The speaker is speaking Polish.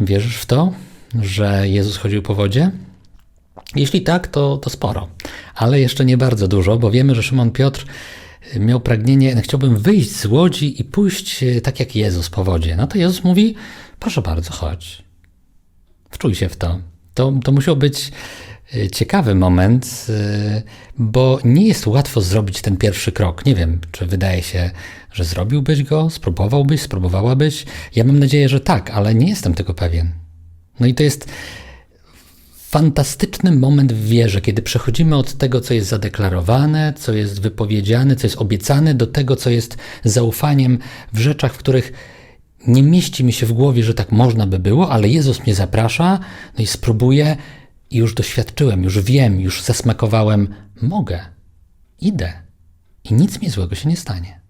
Wierzysz w to, że Jezus chodził po wodzie? Jeśli tak, to, to sporo, ale jeszcze nie bardzo dużo, bo wiemy, że Szymon Piotr miał pragnienie, chciałbym wyjść z łodzi i pójść e, tak jak Jezus po wodzie. No to Jezus mówi, proszę bardzo, chodź. Wczuj się w to. To, to musiał być ciekawy moment, e, bo nie jest łatwo zrobić ten pierwszy krok. Nie wiem, czy wydaje się, że zrobiłbyś go, spróbowałbyś, spróbowałabyś. Ja mam nadzieję, że tak, ale nie jestem tego pewien. No i to jest fantastyczny moment w wierze, kiedy przechodzimy od tego, co jest zadeklarowane, co jest wypowiedziane, co jest obiecane, do tego, co jest zaufaniem w rzeczach, w których nie mieści mi się w głowie, że tak można by było, ale Jezus mnie zaprasza, no i spróbuję już doświadczyłem, już wiem, już zasmakowałem, mogę, idę. I nic mi złego się nie stanie.